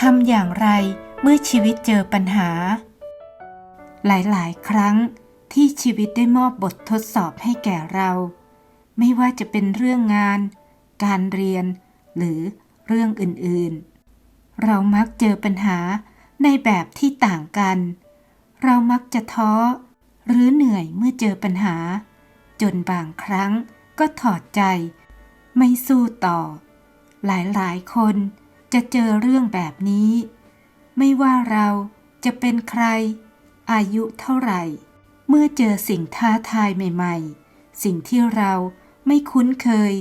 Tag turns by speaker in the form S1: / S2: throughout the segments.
S1: ทำอย่างไรเมื่อชีวิตเจอปัญหา หลายๆ ครั้งที่ชีวิตได้มอบบททดสอบให้แก่เรา ไม่ว่าจะเป็นเรื่องงาน การเรียน หรือเรื่องอื่นๆ เรามักเจอปัญหาในแบบที่ต่างกัน เรามักจะท้อ หรือเหนื่อยเมื่อเจอปัญหา จนบางครั้งก็ถอดใจ ไม่สู้ต่อ หลายๆ คน จะเจอเรื่องแบบนี้ ไม่ว่าเราจะเป็นใคร อายุเท่าไหร่ เมื่อเจอสิ่งท้าทายใหม่ ๆ สิ่งที่เราไม่คุ้นเคย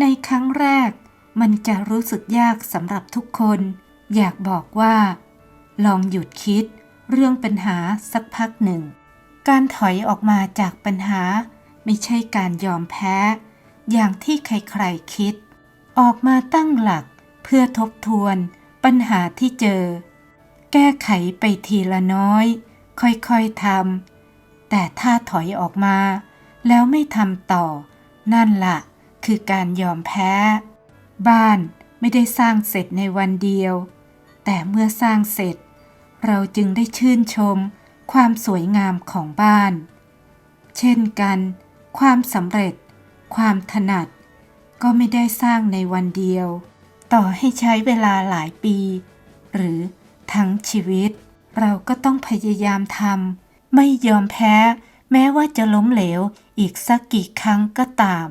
S1: ในครั้งแรกมันจะรู้สึกยากสำหรับทุกคน อยากบอกว่า ลองหยุดคิดเรื่องปัญหาสักพักหนึ่ง การถอยออกมาจากปัญหา ไม่ใช่การยอมแพ้ อย่างที่ใครๆคิด ออกมาตั้งหลัก เพื่อทบทวนปัญหาที่เจอ แก้ไขไปทีละน้อย ค่อยๆทำแต่ถ้าถอยออกมา แล้วไม่ทำต่อ นั่นละคือการยอมแพ้ บ้านไม่ได้สร้างเสร็จในวันเดียว แต่เมื่อสร้างเสร็จ เราจึงได้ชื่นชมความสวยงามของบ้าน เช่นกัน ความสำเร็จ ความถนัด ก็ไม่ได้สร้างในวันเดียว ต่อให้ใช้เวลาหลายปี หรือทั้งชีวิต เราก็ต้องพยายามทำไม่ยอมแพ้ แม้ว่าจะล้มเหลวอีกสักกี่ครั้งก็ตาม